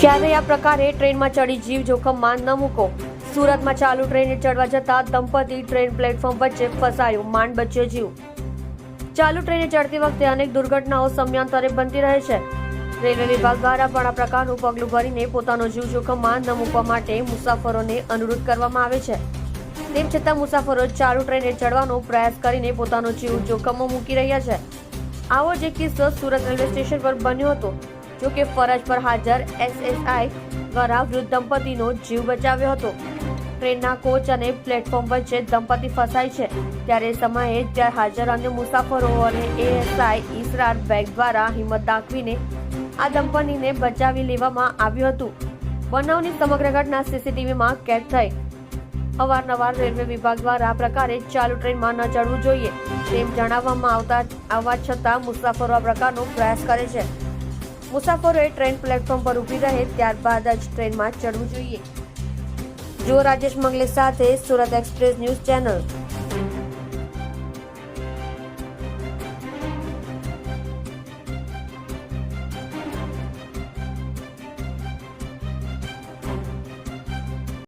ક્યારેય આ પ્રકારે ટ્રેનમાં ચડી જીવ જોખમમાં ન મૂકો. સુરતમાં ચાલુ ટ્રેને ચડવા જતા દંપતી ટ્રેન પ્લેટફોર્મ વચ્ચે ફસાયું, માંડ બચ્યો જીવ. ચાલુ ટ્રેને ચડતી વખતે અનેક દુર્ઘટનાઓ સમયાંતરે બનતી રહે છે. રેલવે વિભાગ દ્વારા પણ આ પ્રકારનું પગલું ભરીને પોતાનો જીવ જોખમમાં ન મૂકવા માટે મુસાફરોને અનુરોધ કરવામાં આવે છે. તેમ છતાં મુસાફરો ચાલુ ટ્રેને ચડવાનો પ્રયાસ કરીને પોતાનો જીવ જોખમમાં મૂકી રહ્યા છે. આવો જ એક કિસ્સો સુરત રેલવે સ્ટેશન પર બન્યો હતો. જો કે ફરજ પર હાજર એસએસઆઈ દ્વારા વૃદ્ધ દંપતીનો જીવ બચાવ્યો હતો. ટ્રેનના કોચ અને પ્લેટફોર્મ વચ્ચે દંપતી ફસાય છે. ત્યારે સમયે ત્યાં હાજર અન્ય મુસાફરો અને એએસઆઈ ઇસરાર બેગ દ્વારા હિંમત દાખવીને આ દંપતીને બચાવી લેવામાં આવ્યું હતું. બનાવની સમગ્ર ઘટના સીસીટીવીમાં કેદ થઈ. અવારનવાર રેલવે વિભાગ દ્વારા આ પ્રકારે ચાલુ ટ્રેનમાં ન ચડવું જોઈએ. તેમ જણાવવામાં આવતા આવવા છતાં મુસાફરો આ પ્રકારનો પ્રયાસ કરે છે. મુસાફરોએ ટ્રેન પ્લેટફોર્મ પર ઊભી રહે ત્યારબાદ જ ટ્રેનમાં ચડવું જોઈએ. જો રાજેશ મંગલે સાથે સુરત એક્સપ્રેસ ન્યૂઝ ચેનલ